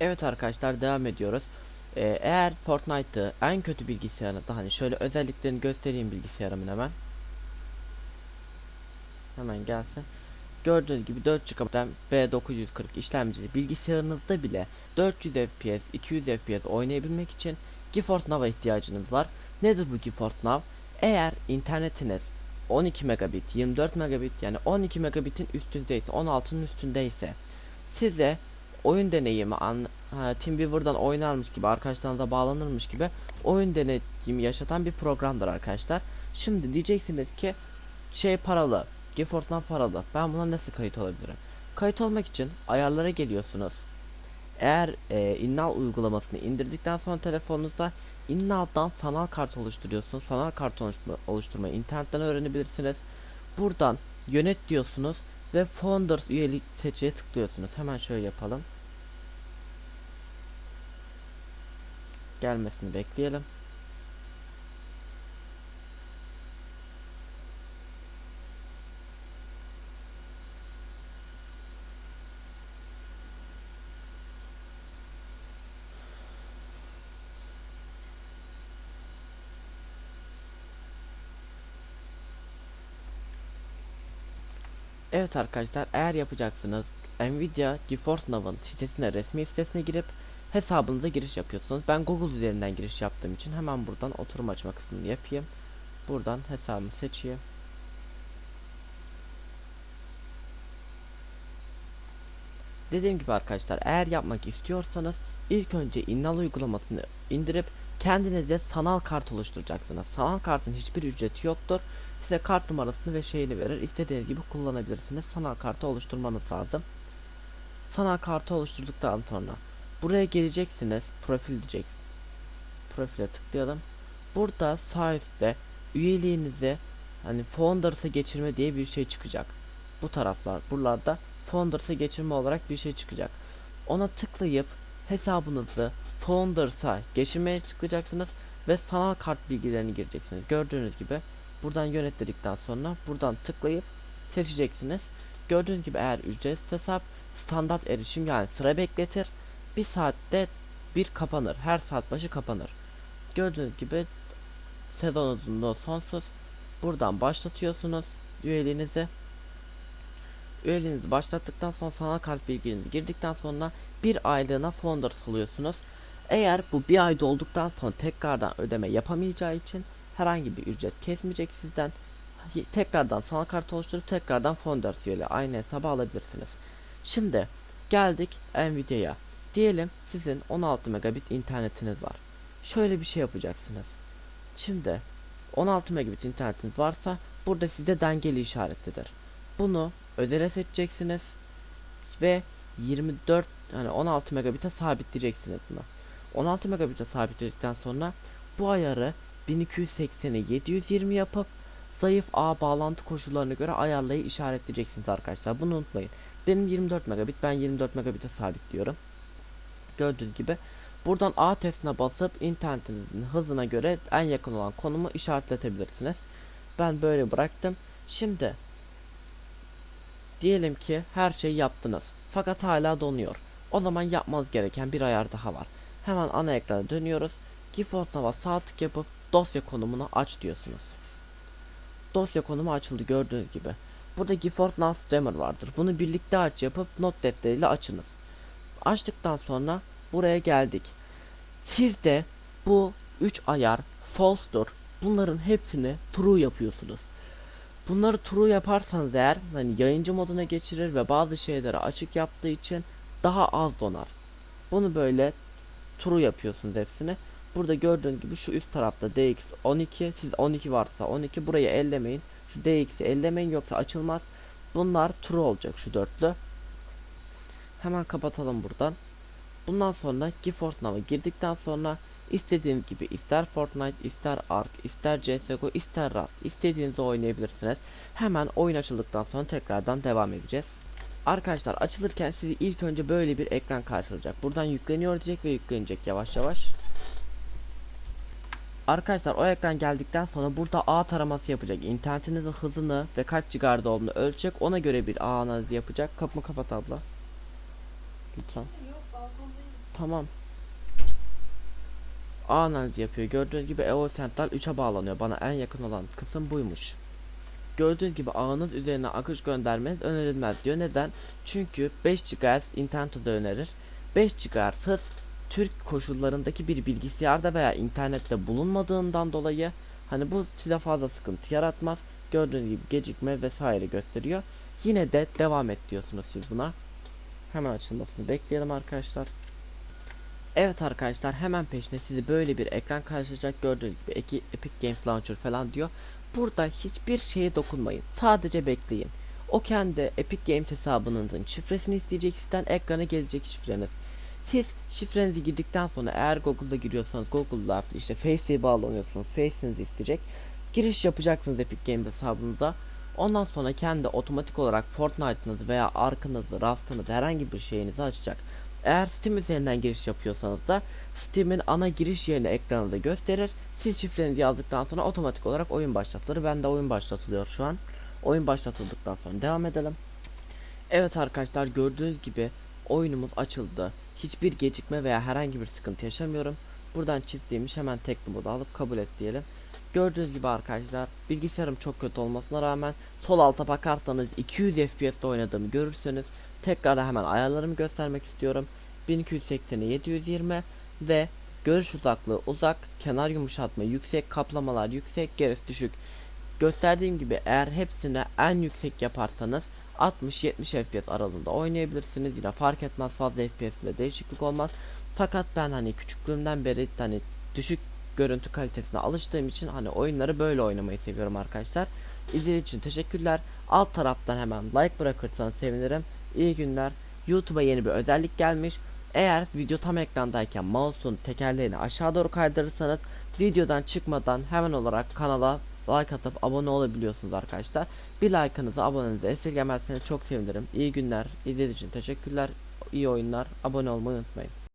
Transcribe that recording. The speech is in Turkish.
Evet arkadaşlar devam ediyoruz. Ee, eğer Fortnite'ı en kötü bilgisayarında hani şöyle özelliklerini göstereyim bilgisayarımın hemen. Hemen gelsin. Gördüğünüz gibi 4 GB RAM B940 işlemcili bilgisayarınızda bile 400 FPS, 200 FPS oynayabilmek için GeForce Now'a ihtiyacınız var. Nedir bu GeForce Now? Eğer internetiniz 12 megabit, 24 megabit yani 12 megabitin üstündeyse, 16'nın üstündeyse size oyun deneyimi an ha, TeamViewer'dan oynarmış gibi arkadaşlarınıza bağlanırmış gibi oyun deneyimi yaşatan bir programdır arkadaşlar. Şimdi diyeceksiniz ki şey paralı, GeForce'dan paralı. Ben buna nasıl kayıt olabilirim? Kayıt olmak için ayarlara geliyorsunuz. Eğer e, Innal uygulamasını indirdikten sonra telefonunuza Innal'dan sanal kart oluşturuyorsunuz. Sanal kart oluşturma, oluşturmayı internetten öğrenebilirsiniz. Buradan yönet diyorsunuz ve Founders üyelik seçeneğe tıklıyorsunuz. Hemen şöyle yapalım. Gelmesini bekleyelim. Evet arkadaşlar eğer yapacaksınız Nvidia GeForce Now'ın sitesine resmi sitesine girip hesabınıza giriş yapıyorsunuz. Ben Google üzerinden giriş yaptığım için hemen buradan oturum açma kısmını yapayım. Buradan hesabımı seçeyim. Dediğim gibi arkadaşlar eğer yapmak istiyorsanız ilk önce Innal uygulamasını indirip kendinize sanal kart oluşturacaksınız. Sanal kartın hiçbir ücreti yoktur. Size kart numarasını ve şeyini verir. İstediğiniz gibi kullanabilirsiniz. Sanal kartı oluşturmanız lazım. Sanal kartı oluşturduktan sonra buraya geleceksiniz. Profil diyeceksiniz. Profile tıklayalım. Burada sağ üstte üyeliğinizi hani Founders'a geçirme diye bir şey çıkacak. Bu taraflar buralarda Founders'a geçirme olarak bir şey çıkacak. Ona tıklayıp hesabınızı Founders'a geçirmeye tıklayacaksınız ve sanal kart bilgilerini gireceksiniz. Gördüğünüz gibi buradan yönet dedikten sonra buradan tıklayıp seçeceksiniz. Gördüğünüz gibi eğer ücretsiz hesap standart erişim yani sıra bekletir. Bir saatte bir kapanır. Her saat başı kapanır. Gördüğünüz gibi sezon uzunluğu sonsuz. Buradan başlatıyorsunuz üyeliğinizi. Üyeliğinizi başlattıktan sonra sanal kart bilgilerini girdikten sonra bir aylığına Founders alıyorsunuz. Eğer bu bir ay dolduktan sonra tekrardan ödeme yapamayacağı için herhangi bir ücret kesmeyecek sizden. Tekrardan sanal kart oluşturup tekrardan Founders üyeliği aynı hesaba alabilirsiniz. Şimdi geldik Nvidia'ya. Diyelim sizin 16 megabit internetiniz var. Şöyle bir şey yapacaksınız. Şimdi 16 megabit internetiniz varsa burada sizde dengeli işaretlidir. Bunu ödele seçeceksiniz ve 24 yani 16 megabit'e sabitleyeceksiniz bunu. 16 megabit'e sabitledikten sonra bu ayarı 1280'e 720 yapıp zayıf ağ bağlantı koşullarına göre ayarlayı işaretleyeceksiniz arkadaşlar. Bunu unutmayın. Benim 24 megabit ben 24 megabit'e sabitliyorum. Gördüğünüz gibi buradan A testine basıp internetinizin hızına göre en yakın olan konumu işaretletebilirsiniz. Ben böyle bıraktım. Şimdi diyelim ki her şeyi yaptınız. Fakat hala donuyor. O zaman yapmanız gereken bir ayar daha var. Hemen ana ekrana dönüyoruz. GeForce Now'a sağ tık yapıp dosya konumunu aç diyorsunuz. Dosya konumu açıldı gördüğünüz gibi. Burada GeForce Now Streamer vardır. Bunu birlikte aç yapıp not defteriyle açınız. Açtıktan sonra buraya geldik. Siz de bu 3 ayar false'dur. Bunların hepsini true yapıyorsunuz. Bunları true yaparsanız eğer hani yayıncı moduna geçirir ve bazı şeyleri açık yaptığı için daha az donar. Bunu böyle true yapıyorsunuz hepsini. Burada gördüğünüz gibi şu üst tarafta DX 12 siz 12 varsa 12 burayı ellemeyin. Şu DX'i ellemeyin yoksa açılmaz. Bunlar true olacak şu dörtlü. Hemen kapatalım buradan. Bundan sonra GeForce Now'a girdikten sonra istediğim gibi ister Fortnite, ister Ark, ister CSGO, ister Rust istediğinizi oynayabilirsiniz. Hemen oyun açıldıktan sonra tekrardan devam edeceğiz. Arkadaşlar açılırken sizi ilk önce böyle bir ekran karşılayacak. Buradan yükleniyor diyecek ve yüklenecek yavaş yavaş. Arkadaşlar o ekran geldikten sonra burada ağ taraması yapacak. İnternetinizin hızını ve kaç GHz olduğunu ölçecek. Ona göre bir ağ analizi yapacak. Kapımı kapat abla. Lütfen. Tamam. A analizi yapıyor. Gördüğünüz gibi EO Central 3'e bağlanıyor. Bana en yakın olan kısım buymuş. Gördüğünüz gibi ağınız üzerine akış göndermeniz önerilmez diyor. Neden? Çünkü 5 GHz internet hızı önerir. 5 GHz hız Türk koşullarındaki bir bilgisayarda veya internette bulunmadığından dolayı hani bu size fazla sıkıntı yaratmaz. Gördüğünüz gibi gecikme vesaire gösteriyor. Yine de devam et diyorsunuz siz buna. Hemen açılmasını bekleyelim arkadaşlar. Evet arkadaşlar hemen peşine sizi böyle bir ekran karşılayacak gördüğünüz gibi Eki- Epic Games Launcher falan diyor. Burada hiçbir şeye dokunmayın. Sadece bekleyin. O kendi Epic Games hesabınızın şifresini isteyecek sizden ekrana gelecek şifreniz. Siz şifrenizi girdikten sonra eğer Google'da giriyorsanız Google'da işte Face'e bağlanıyorsunuz. Face'inizi isteyecek. Giriş yapacaksınız Epic Games hesabınıza. Ondan sonra kendi otomatik olarak Fortnite'ınızı veya Ark'ınızı, Rust'ınızı herhangi bir şeyinizi açacak. Eğer Steam üzerinden giriş yapıyorsanız da Steam'in ana giriş yerini ekranında gösterir. Siz şifrenizi yazdıktan sonra otomatik olarak oyun başlatılır. Ben de oyun başlatılıyor şu an. Oyun başlatıldıktan sonra devam edelim. Evet arkadaşlar gördüğünüz gibi oyunumuz açıldı. Hiçbir gecikme veya herhangi bir sıkıntı yaşamıyorum. Buradan çiftliymiş hemen tekli modu alıp kabul et diyelim. Gördüğünüz gibi arkadaşlar bilgisayarım çok kötü olmasına rağmen sol alta bakarsanız 200 FPS'te oynadığımı görürsünüz. Tekrar hemen ayarlarımı göstermek istiyorum. 1280'e 720 ve görüş uzaklığı uzak, kenar yumuşatma yüksek, kaplamalar yüksek, gerisi düşük. Gösterdiğim gibi eğer hepsini en yüksek yaparsanız 60-70 FPS aralığında oynayabilirsiniz. Yine fark etmez fazla FPS'de değişiklik olmaz. Fakat ben hani küçüklüğümden beri hani düşük görüntü kalitesine alıştığım için hani oyunları böyle oynamayı seviyorum arkadaşlar. İzlediğiniz için teşekkürler. Alt taraftan hemen like bırakırsanız sevinirim. İyi günler. YouTube'a yeni bir özellik gelmiş. Eğer video tam ekrandayken mouse'un tekerleğini aşağı doğru kaydırırsanız videodan çıkmadan hemen olarak kanala like atıp abone olabiliyorsunuz arkadaşlar. Bir like'ınızı abonenizi esirgemezseniz çok sevinirim. İyi günler. İzlediğiniz için teşekkürler. İyi oyunlar. Abone olmayı unutmayın.